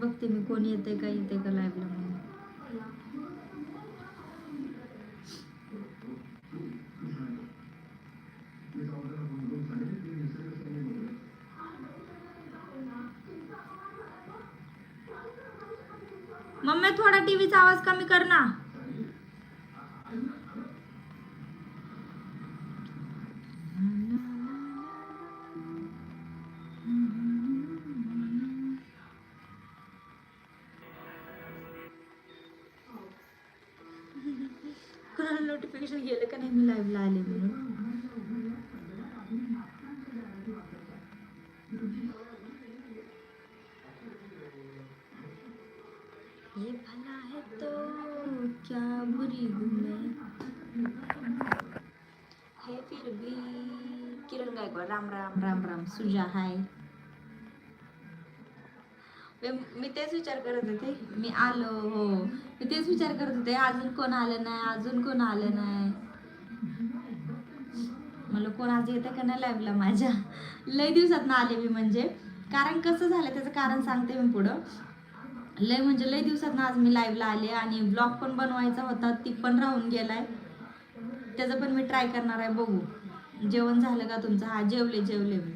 बघते मी कोण येते का येते का लाईव्हला नोटिफिकेशन गेलं का नाही मी लाईव्हला आले म्हणून? ये भला है तो क्या बुरी हूँ मैं। है फिर भी। किरण गायकवाड राम राम राम राम सुजा हाय मी- तेच विचार करत होते. मी आलो हो. मी तेच विचार करत होते अजून कोण आलं नाही अजून कोण आलं नाही? मला कोण आज येतं का नाही लाईव्हला माझ्या? लय दिवसात ना आले मी म्हणजे. कारण कसं झालं त्याचं कारण सांगते मी पुढं. लय म्हणजे लय दिवसात ना आज मी लाईव्हला आले आणि ब्लॉग पण बनवायचा होता ती पण राहून गेलाय. त्याचं पण मी ट्राय करणार आहे बघू. जेवण झालं का तुमचं? हा जेवले जेवले मी.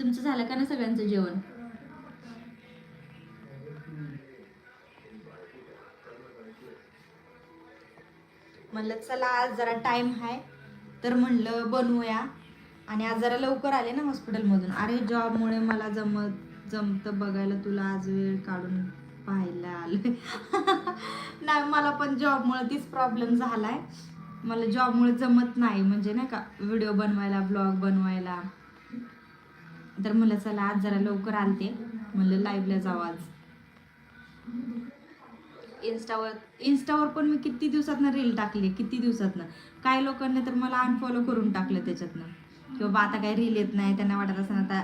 तुमचं झालं का नाही सगळ्यांचं जेवण? म्हणलं चला आज जरा टाइम आहे. तर म्हणलं बनवूया. आणि आज जरा लवकर आले ना हॉस्पिटलमधून. अरे जॉबमुळे मला जमत जमतं बघायला तुला आज वेळ काढून पाहायला आलं नाही मला पण जॉबमुळे तीच प्रॉब्लेम झाला आहे मला जॉबमुळे जमत नाही म्हणजे नाही का व्हिडिओ बनवायला ब्लॉग बनवायला. तर म्हणलं चला आज जरा लवकर आलते. म्हणलं लाईव्हला जाऊ आज. इन्स्टावर इन्स्टावर पण मी किती दिवसातनं रील टाकली किती दिवसातनं. काही लोकांनी तर मला अनफॉलो करून टाकलं त्याच्यातनं. की बाबा आता काही रील येत नाही त्यांना वाटत असं आता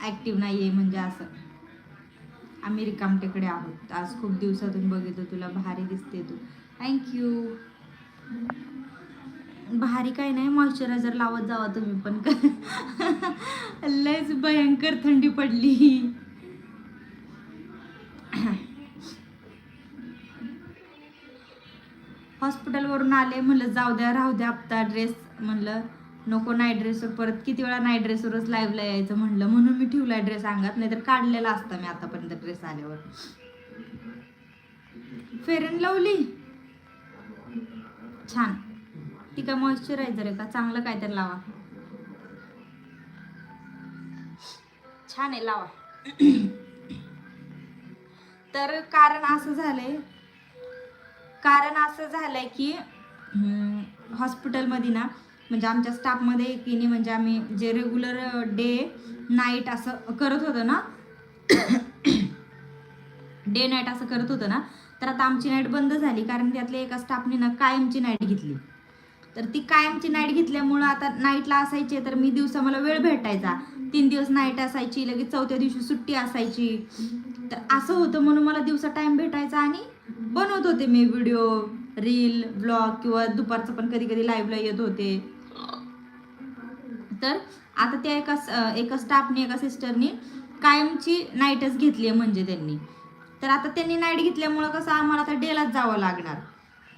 ॲक्टिव्ह नाही आहे म्हणजे असं. आम्ही रिकामटेकडे आहोत. आज खूप दिवसातून बघितलं तुला भारी दिसते तू. थँक्यू भारी काय नाही मॉइश्चरायझर लावत जावा तुम्ही पण. लयच भयंकर थंडी पडली. हॉस्पिटलवरून आले म्हणलं जाऊ द्या राहू द्या हप्ता ड्रेस म्हणलं नको नाईट ड्रेसवर परत किती वेळा नाईट ड्रेसवरच लाईव्हला यायचं म्हणलं म्हणून मी ठेवला ड्रेस अंगात नाहीतर काढलेला असता मी आतापर्यंत ड्रेस आल्यावर. फेर अँड छान. ती काय मॉइश्चरायझर आहे का? चांगलं काय तर लावा. छान आहे लावा. तर कारण असं झालंय कारण असं झालंय की हॉस्पिटलमध्ये ना म्हणजे आमच्या स्टाफमध्ये की म्हणजे आम्ही जे रेग्युलर डे नाईट असं करत होतो ना डे नाईट असं करत होतं ना तर आता आमची नाईट बंद झाली कारण त्यातल्या एका स्टाफने ना कायमची नाईट घेतली. तर ती कायमची नाईट घेतल्यामुळं आता नाईटला असायची तर मी दिवसा मला वेळ भेटायचा. तीन दिवस नाईट असायची लगेच चौथ्या दिवशी सुट्टी असायची. तर असं होतं म्हणून मला दिवसा टाईम भेटायचा आणि बनवत होते मी व्हिडिओ रील ब्लॉग किंवा दुपारचं पण कधी कधी लाईव्हला येत होते. तर आता त्या एका एका स्टाफने एका सिस्टरनी कायमची नाईटच घेतली आहे म्हणजे त्यांनी. तर आता त्यांनी नाईट घेतल्यामुळं कसं आम्हाला आता डेलाच जावं लागणार.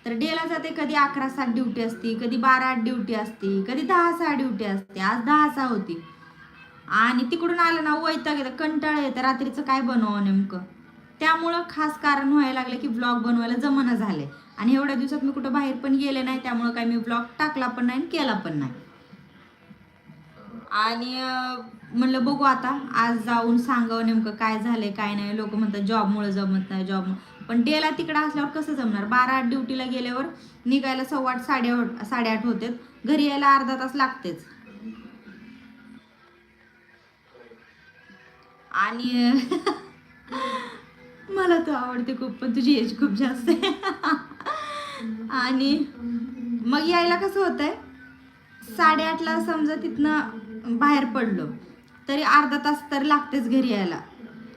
तर डेला जाते कधी अकरा सात ड्युटी असती कधी बारा आठ ड्युटी असती कधी दहा सहा ड्युटी असते. आज दहा सहा होती. आणि तिकडून आलं ना वैताग येतं कंटाळा येतं रात्रीचं काय बनवावं नेमकं? त्यामुळं खास कारण व्हायला लागलं की ब्लॉग बनवायला जमना झाले. आणि एवढ्या दिवसात मी कुठं बाहेर पण गेले नाही त्यामुळं काय मी ब्लॉग टाकला पण नाही आणि केला पण नाही. आणि म्हणलं बघू आता आज जाऊन सांगावं नेमकं काय झालंय काय नाही. लोक म्हणतात जॉबमुळे जमत नाही जॉब पण डेला तिकडं असल्यावर कसं जमणार? बारा आठ ड्युटीला गेल्यावर निघायला सव्वा आठ साडेआठ साडेआठ होते घरी यायला अर्धा तास लागतेच. आणि मला तू आवडते खूप पण तुझी एज खूप जास्त आहे. आणि मग यायला कसं होतंय? साडेआठला समजा तिथनं बाहेर पडलो तरी अर्धा तास तर लागतेच घरी यायला.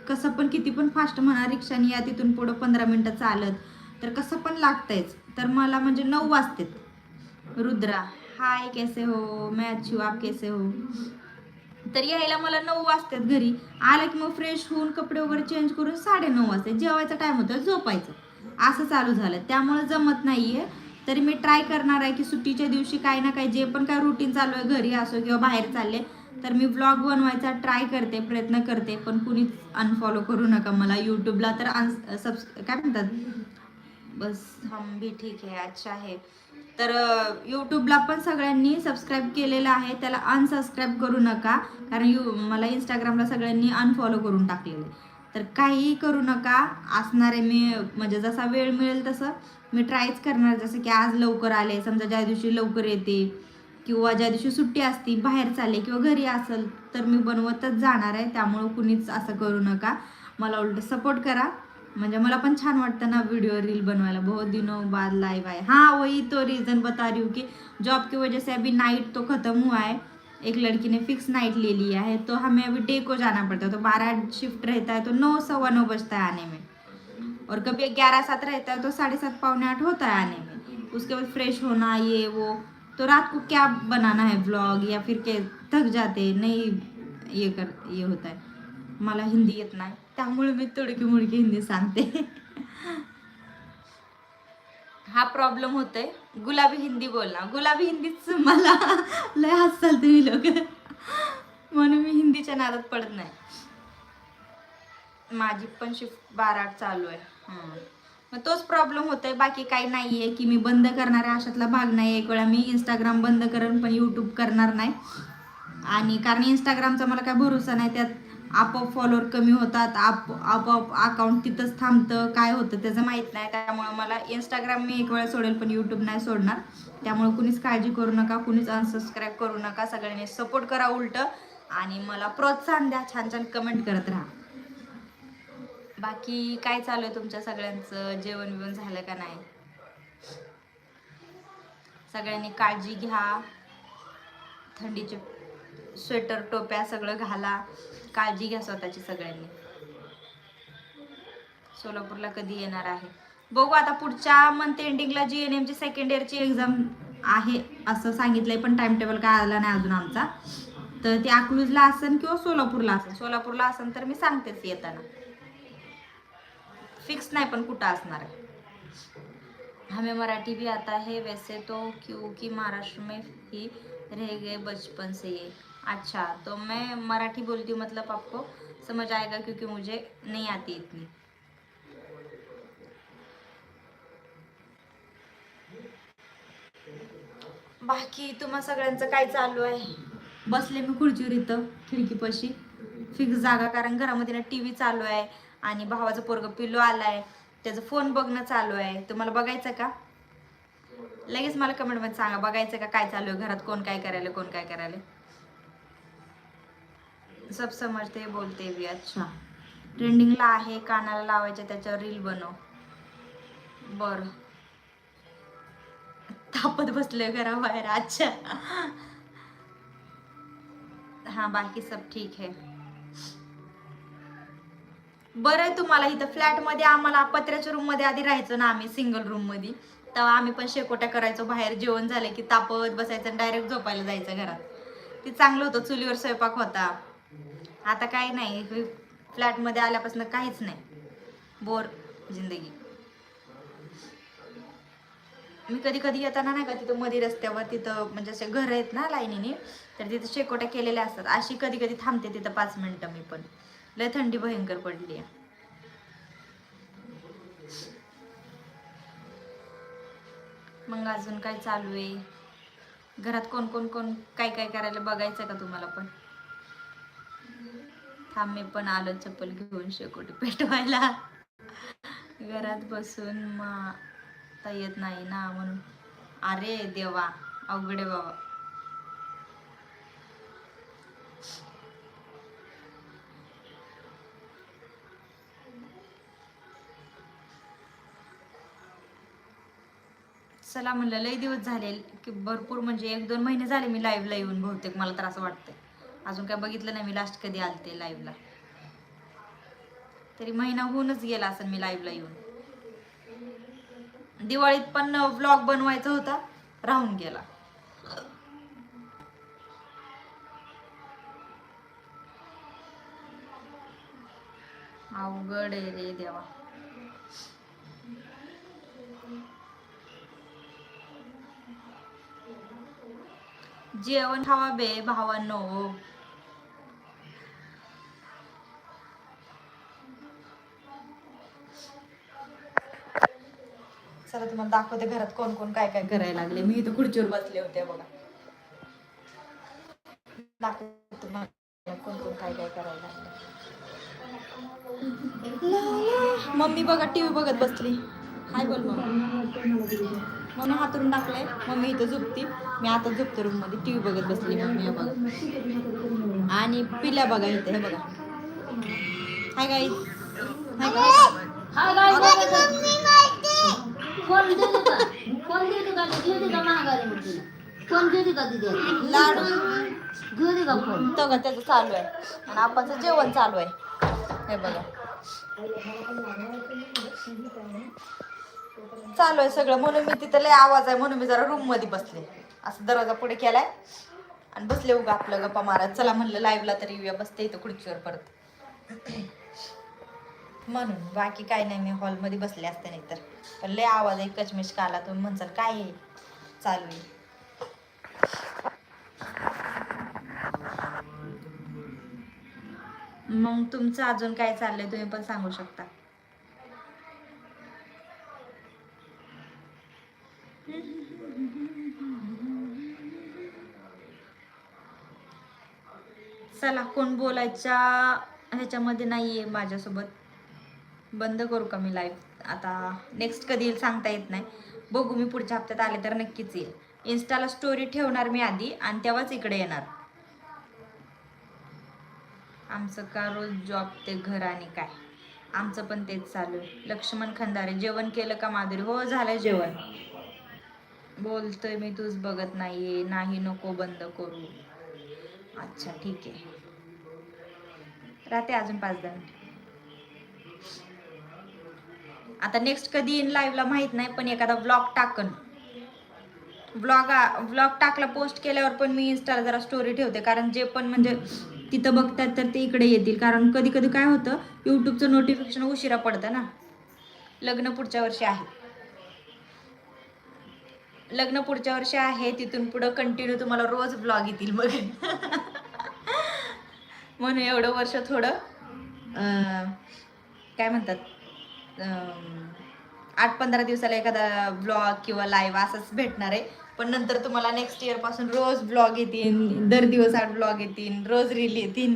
कसं पण किती पण फास्ट म्हणा रिक्षाने या तिथून पुढं पंधरा मिनटं चालत तर कसं पण लागतंयच. तर मला म्हणजे नऊ वाजतेत. रुद्रा हाय कैसे हो? मैं अच्छी आप कैसे हो? तर यायला मला नऊ वाजतात घरी. आलं की मग फ्रेश होऊन कपडे वगैरे चेंज करून साडे नऊ वाजता जेवायचा टाईम होता झोपायचं. असं चालू झालं. त्यामुळे जमत नाही आहे तरी मी ट्राय करणार आहे की सुट्टीच्या दिवशी काही ना काही जे पण काय रुटीन चालू आहे घरी असो किंवा बाहेर चालले तर मी ब्लॉग बनवायचा ट्राय करते प्रयत्न करते. पण कुणीच अनफॉलो करू नका मला. यूट्यूबला तर अन सबस काय म्हणतात? बस. हम भी ठीक आहे अच्छा आहे तर यूट्यूबला पण सगळ्यांनी सबस्क्राईब केलेलं आहे. त्याला अनसबस्क्राईब करू नका. कारण यू मला इंस्टाग्रामला सगळ्यांनी अनफॉलो करून टाकलेलं आहे. तर काहीही करू नका. असणारे मी म्हणजे जसा वेळ मिळेल तसं. मी ट्रायच करणार. जसं की आज लवकर आले. समजा ज्या दिवशी लवकर येते किंवा ज्या दिवशी सुट्टी असती बाहेर चालले किंवा घरी असेल तर मी बनवतच जाणार आहे. त्यामुळं कुणीच असं करू नका. मला उलट सपोर्ट करा. म्हणजे मला पण छान वाटतं ना वीडियो रील बनवायला. बहुत दिनों बाद लाइव आए हाँ वही तो रीज़न बता रही हूँ कि जॉब की वजह से अभी नाइट तो ख़त्म हुआ है. एक लड़की ने फिक्स नाइट ले लिया है तो हमें अभी डे को जाना पड़ता है. तो बारह शिफ्ट रहता है तो नौ सवा नौ बजता है आने में. और कभी ग्यारह सात रहता है तो साढ़े सात, पौने आठ होता है आने में. उसके बाद फ्रेश होना, ये, वो. तो रात को क्या बनाना है ब्लॉग या फिर के थक जाते, नहीं, ये कर, ये होता है. मला हिंदी येत नाही. त्यामुळे मी तुडकी मुडकी हिंदी सांगते. हा प्रॉब्लेम होतोय. गुलाबी हिंदी बोलणार गुलाबी हिंदीच मला लय हसाल तुम्ही लोक म्हणून मी हिंदीच्या नादात पडत नाही. माझी पण शिफ्ट बारा चालू आहे. मग तोच प्रॉब्लेम होतोय. बाकी काही नाही आहे की मी बंद करणाऱ्या अशातला भाग नाही एक वेळा मी इंस्टाग्राम बंद करेन पण यूट्यूब करणार नाही. आणि कारण इंस्टाग्रामचा मला काय भरोसा नाही. त्यात आपोआप फॉलोअर कमी होतात आप आपोआप अकाउंट तिथंच थांबतं काय होतं त्याचं माहीत नाही. त्यामुळं मला इंस्टाग्राम मी एक वेळा सोडेल पण यूट्यूब नाही सोडणार. त्यामुळं कुणीच काळजी करू नका कुणीच अनसबस्क्राईब करू नका. सगळ्यांनी सपोर्ट करा उलट आणि मला प्रोत्साहन द्या छान छान कमेंट करत राहा. बाकी काय चालू आहे तुमच्या सगळ्यांचं? जेवण बिवण झालं का नाही? सगळ्यांनी काळजी घ्या. थंडीचे स्वेटर टोप्या सगळं घाला. काळजी घ्या स्वतःची सगळ्यांनी. सोलापूरला कधी येणार आहे? बघू आता पुढच्या मंथ एंडिंगला जी एन एमची सेकंड इयरची एक्झाम आहे असं सांगितलंय पण टाइम टेबल काय आला नाही अजून आमचा. तर ते अकलूजला असेल किंवा सोलापूरला असेल सोलापूरला असेल तर मी सांगतेच येताना. फिक्स नाही पण कुठं असणार आहे? हमें मराठी भी आता है वैसे तो क्योंकि महाराष्ट्र में ही रह गए बचपन से ये. अच्छा तो मैं मराठी बोलती हूँ मतलब आपको समझ आएगा क्योंकि मुझे नहीं आती इतनी। बाकी तुम्हा सगळ्यांचं काय चालू आहे? बसले मी खुर्चीवर इथं खिडकीपाशी. फिक्स जागा कारण घरामध्ये ना टी व्ही चालू आहे आणि भावाचं पोरग पिलो आलाय. त्याचं फोन बघणं चालू आहे. तुम्हाला बघायचं का? लगेच मला कमेंटमध्ये सांगा बघायचं का काय चालू आहे घरात? कोण काय करायला कोण काय करायला सब समजते बोलते भी अच्छा. ट्रेंडिंगला आहे कानाला लावायच्या त्याच्यावर रील बनव. बर. तापत बसले घराबाहेर अच्छा. हा बाकी सब ठीक आहे. बरं आहे तुम्हाला इथं. फ्लॅटमध्ये आम्हाला पत्र्याच्या रूममध्ये आधी राहायचो ना आम्ही सिंगल रूममध्ये तेव्हा आम्ही पण शेकोट्या करायचो बाहेर जेवण झालं की तापत बसायचं आणि डायरेक्ट झोपायला जायचं घरात. ते चांगलं होतं चुलीवर स्वयंपाक होता. आता काही नाही. फ्लॅटमध्ये आल्यापासून काहीच नाही. बोर जिंदगी. मी कधी कधी येताना नाही का तिथं मध्ये रस्त्यावर तिथं म्हणजे असे घर आहेत ना लाईनीने तर तिथं शेकोट्या केलेल्या असतात. अशी कधी कधी थांबते तिथं पाच मिनिटं मी पण. लय थंडी भयंकर पडली आहे मग अजून काय चालू आहे? घरात कोण कोण कोण काय काय करायला बघायचं का तुम्हाला पण? थांब मी पण आलो चप्पल घेऊन शेकोटी पेटवायला. घरात बसून मग येत नाही ना म्हणून. अरे देवा अवघडे बाबा. चला म्हणलं लई दिवस झाले की भरपूर म्हणजे एक दोन महिने झाले मी लाईव्हला येऊन बहुतेक मला तर असं वाटतंय. अजून काय बघितलं नाही मी लास्ट कधी आलते ते लाईव्हला तरी महिना होऊनच गेला असं मी लाईव्हला येऊन. दिवाळीत पण व्लॉग बनवायचा होता राहून गेला. अवघड आहे रे देवा. जेवण खावा बे भावांनो. चला तुम्हाला दाखवते घरात कोण कोण काय काय करायला लागले. मी इथं खुर्चीवर बसले होते बघा. दाखवते तुम्हाला कोण कोण काय काय करायला लागले. मम्मी बघा टीव्ही बघत बसली. हाय बोल मम्मी. मम्मी हातरून टाकलंय. मम्मी इथं झोपती. मी आता झोपते रूममध्ये. टीव्ही बघत बसली मम्मी बघा. आणि पिल्या बघा इथे हे बघा. हाय गाई हाय गाई फोन देते का फोन देते का का महागारी फोन का लाडू घेऊ का फोन तो का त्याचं चालू आहे आणि आपाचं जेवण चालू आहे हे बघा चालू आहे सगळं म्हणून मी तिथं लय आवाज आहे म्हणून मी जरा रूममध्ये बसले असं दरवाजा पुढे केलाय. आणि बसले उगा आपलं गप्पा मारत. चला म्हणलं लाईव्हला तरी येऊया. बसते इथं खुर्चीवर परत. म्हणून बाकी काय नाही मी हॉलमध्ये बसले असते नाही तर पण लय आवाज आहे कचमिश काला तुम्ही म्हणसाल काय आहे? चालू आहे. मग तुमचं अजून काय चाललंय तुम्ही पण सांगू शकता. चला कोण बोलायच्या ह्याच्यामध्ये नाहीये माझ्यासोबत. बंद करू का मी लाईव्ह आता नेक्स्ट कधी येईल सांगता येत नाही. बघू मी पुढच्या हप्त्यात आले तर नक्कीच येईल. इन्स्टाला स्टोरी ठेवणार मी आधी आणि तेव्हाच इकडे येणार. आमचं का रोज जॉब ते घर आणि काय? आमचं पण तेच चालू आहे. लक्ष्मण खंदारे जेवण केलं का माधुरी? हो झालं जेवण. बोलतोय मी तूच बघत नाहीये. नाही नको बंद करू. अच्छा ठीक आहे. राहते अजून पाच दहा मिनिट. आता नेक्स्ट कधी येईन लाईव्हला माहीत नाही पण एखादा ब्लॉग टाकन. ब्लॉग ब्लॉग टाकला पोस्ट केल्यावर पण मी इन्स्टाला जरा स्टोरी ठेवते. कारण जे पण म्हणजे तिथं बघतात तर ते इकडे येतील. कारण कधी कधी काय होतं यूट्यूबचं नोटिफिकेशन उशिरा पडतं ना. लग्न पुढच्या वर्षी आहे. लग्न पुढच्या वर्षी आहे तिथून पुढं कंटिन्यू तुम्हाला रोज ब्लॉग येतील मग म्हणून एवढं वर्ष थोडं काय म्हणतात? आठ पंधरा दिवसाला एखादा ब्लॉग किंवा लाईव्ह असंच भेटणार आहे. पण नंतर तुम्हाला नेक्स्ट इयरपासून रोज ब्लॉग येतील दर दिवस आठ ब्लॉग येतील रोज रील येतील.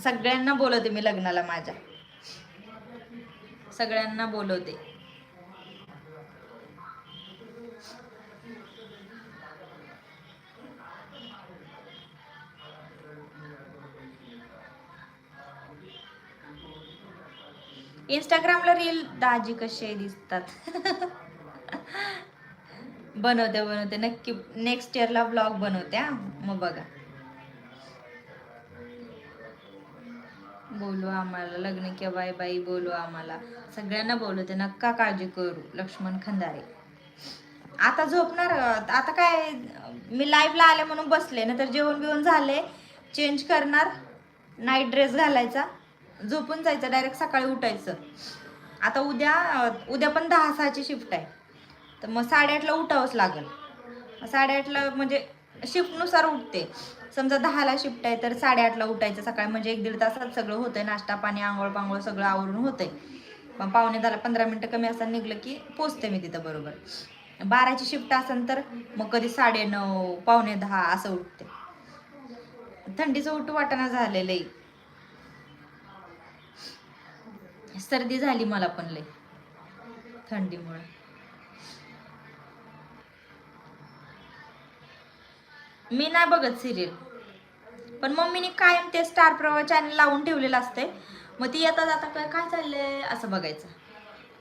सगळ्यांना बोलवते मी लग्नाला माझ्या. सगळ्यांना बोलवते. इंस्टाग्रामला रील दाजी कसे दिसतात? बनवते बनवते. नक्की नेक्स्ट इयरला ब्लॉग बनवते हा. मग बघा. बोलू आम्हाला लग्न किंवा बाई बाई बोलू आम्हाला. सगळ्यांना बोलवते नक्का काळजी करू लक्ष्मण खंदारे. आता झोपणार आता काय मी लाईव्हला आले म्हणून बसले ना तर जेवण बिवण झाले चेंज करणार नाईट ड्रेस घालायचा. झोपून जायचं डायरेक्ट सकाळी उठायचं. आता उद्या उद्या पण दहा सहाची शिफ्ट आहे. तर मग साडेआठला उठावंच लागेल. साडेआठला म्हणजे शिफ्टनुसार उठते. समजा दहाला शिफ्ट आहे तर साडेआठला उठायचं. सकाळी म्हणजे एक दीड तासात सगळं होतंय. नाश्ता पाणी आंघोळ पांघोळ सगळं आवरून होतंय. पण पावणे दहाला पंधरा मिनटं कमी असताना निघलं की पोचते मी तिथं बरोबर. बाराची शिफ्ट असेल तर मग कधी साडे नऊ पावणे दहा असं उठते. थंडीचं उठू वाटाणा झालेलं आहे सर्दी झाली मला पण लय थंडीमुळे. मी नाही बघत सिरियल पण मम्मीने कायम ते स्टार प्रवाह चॅनल लावून ठेवलेलं असते मग ती येता जाता काय काय चाललंय असं बघायचं.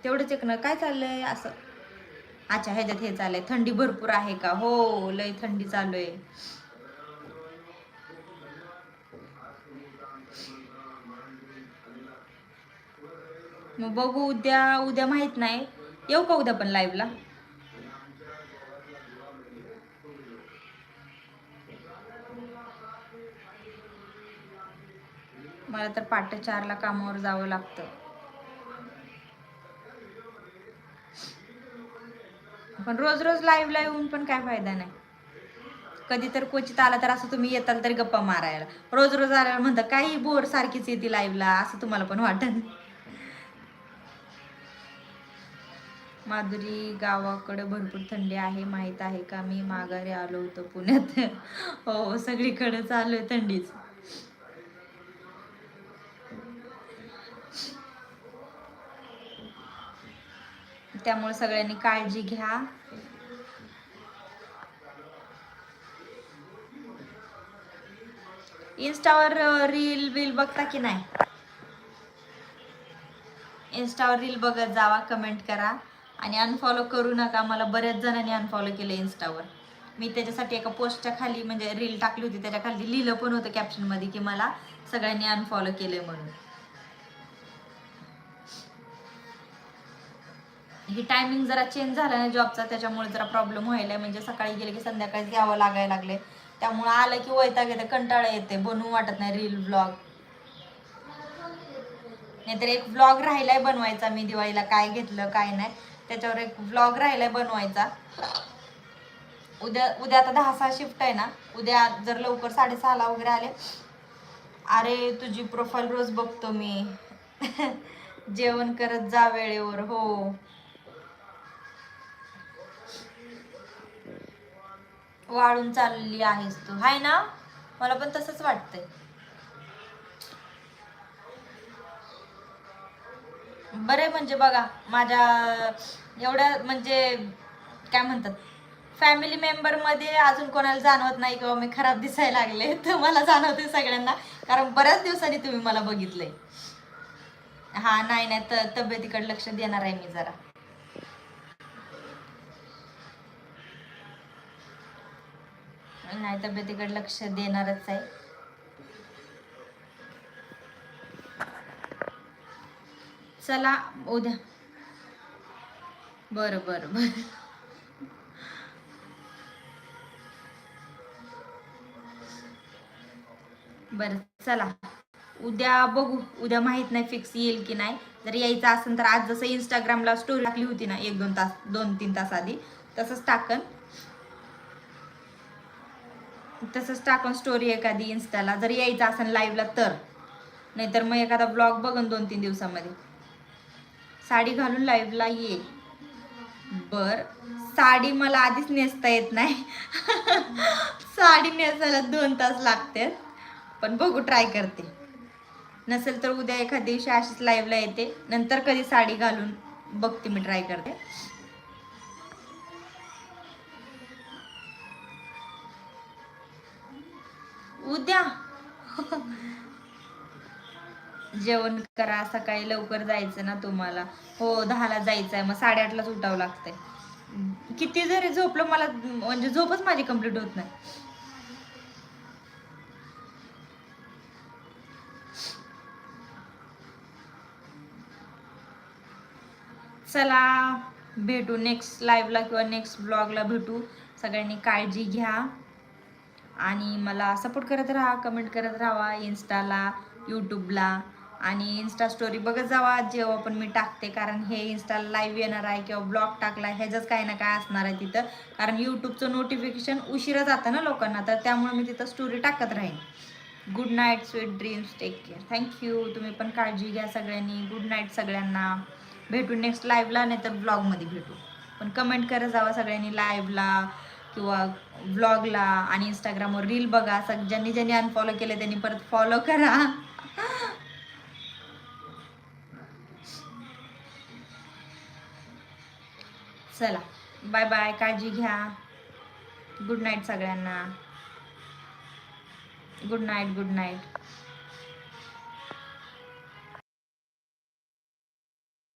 तेवढंच एक ना काय चाललंय असं. अच्छा ह्याच्यात हे चाललंय थंडी भरपूर आहे का? हो लय थंडी चालू आहे. मग बघू उद्या उद्या माहीत नाही. येऊ का उद्या पण लाईव्हला मला तर पाट चारला कामावर जावं लागतं. पण रोज रोज लाईव्हला येऊन पण काय फायदा नाही. कधी तर क्वचित आला तर असं तुम्ही येताल तरी गप्पा मारायला. रोज रोज आल्यावर म्हणता काही बोर सारखीच येते लाईव्हला असं तुम्हाला पण वाटत. माधुरी गावाकडे भरपूर थंडी आहे माहीत आहे का? मी माघारी आलो होतो पुण्यात. हो, हो सगळीकडे चालू आहे थंडीच. त्यामुळे सगळ्यांनी काळजी घ्या. इन्स्टावर रील बिल बघता की नाही? इन्स्टावर रील बघत जावा कमेंट करा. आणि अनफॉलो करू नका. मला बऱ्याच जणांनी अनफॉलो केलं इन्स्टावर मी त्याच्यासाठी एका पोस्टच्या खाली म्हणजे रील टाकली होती. त्याच्याखाली लिहिलं पण होतं कॅप्शनमध्ये की मला सगळ्यांनी अनफॉलो केले म्हणून. ही टायमिंग जरा चेंज झाला ना जॉबचा त्याच्यामुळे जरा प्रॉब्लेम व्हायला म्हणजे सकाळी गेले की संध्याकाळी घ्यावं लागायला लागले त्यामुळे आलं की वैताग येते कंटाळा येते बनवू वाटत नाही रील ब्लॉग नाहीतर एक ब्लॉग राहिलाय बनवायचा मी दिवाळीला. काय घेतलं काय नाही. त्याच्यावर एक व्लॉग राहिला आहे बनवायचा. उद्या उद्या आता दहा सहा शिफ्ट आहे ना. उद्या जर लवकर साडेसहाला वगैरे आले अरे तुझी प्रोफाईल रोज बघतो मी. जेवण करत जा वेळेवर हो. वाळून चालली आहेस तू. हाय ना? मला पण तसंच वाटतंय. बरे म्हणजे बघा माझ्या एवढ्या म्हणजे काय म्हणतात फॅमिली मेंबरमध्ये अजून कोणाला जाणवत नाही किंवा मी खराब दिसायला लागले तर मला जाणवते सगळ्यांना. कारण बऱ्याच दिवसांनी तुम्ही मला बघितलंय. हा नाही नाही तर तब्येतीकडे लक्ष देणार आहे मी जरा. नाही तब्येतीकडे लक्ष देणारच आहे. चला उद्या. बरं बरं बरं. बरं चला. उद्या बघू. उद्या माहीत नाही फिक्स येईल की नाही. जर यायचं असेल तर आज जसं इंस्टाग्रामला स्टोरी टाकली होती ना एक दोन तास दोन तीन तास आधी तसंच टाकन. तसंच टाकून स्टोरी एखादी इन्स्टाला जर यायचं असेल लाईव्हला तर. नाहीतर मग एखादा ब्लॉग बघन दोन तीन दिवसामध्ये. साडी घालून लाईव्हला ये. बर. साडी मला आधीच नेसता येत नाही. साडी नेसायला दोन तास लागते. पण बघू ट्राय करते. नसेल तर उद्या एखाद्या दिवशी अशीच लाईव्हला येते. नंतर कधी साडी घालून बघते मी ट्राय करते. उद्या. जेवण करा सकाळी लवकर जायचं ना तुम्हाला. हो दहाला जायचं आहे मग साडेआठलाच उठावं लागतंय. किती जरी झोपलं मला म्हणजे झोपच माझी कंप्लीट होत नाही. चला भेटू नेक्स्ट लाईव्हला किंवा नेक्स्ट ब्लॉगला भेटू. सगळ्यांनी काळजी घ्या. आणि मला सपोर्ट करत राहा कमेंट करत राहा इन्स्टाला यूट्यूबला आणि इन्स्टा स्टोरी बघत जावा. जेव्हा पण मी टाकते कारण हे इन्स्टा लाईव्ह येणार आहे किंवा ब्लॉग टाकला ह्याच्याच काही ना काय असणार आहे तिथं. कारण यूट्यूबचं नोटिफिकेशन उशिरा जातं ना लोकांना तर त्यामुळे मी तिथं स्टोरी टाकत राहीन. Good night sweet dreams take care thank you तुम्ही पण काळजी घ्या सगळ्यांनी. गुड नाईट सगळ्यांना. भेटू नेक्स्ट लाईव्हला नाही तर ब्लॉगमध्ये भेटू. पण कमेंट करत जावा सगळ्यांनी लाईव्हला किंवा ब्लॉगला आणि इंस्टाग्रामवर रील बघा. सग ज्यांनी ज्यांनी अनफॉलो केले त्यांनी परत फॉलो करा. चला. बाय बाय काळजी घ्या. गुड नाईट सगळ्यांना. Good night good night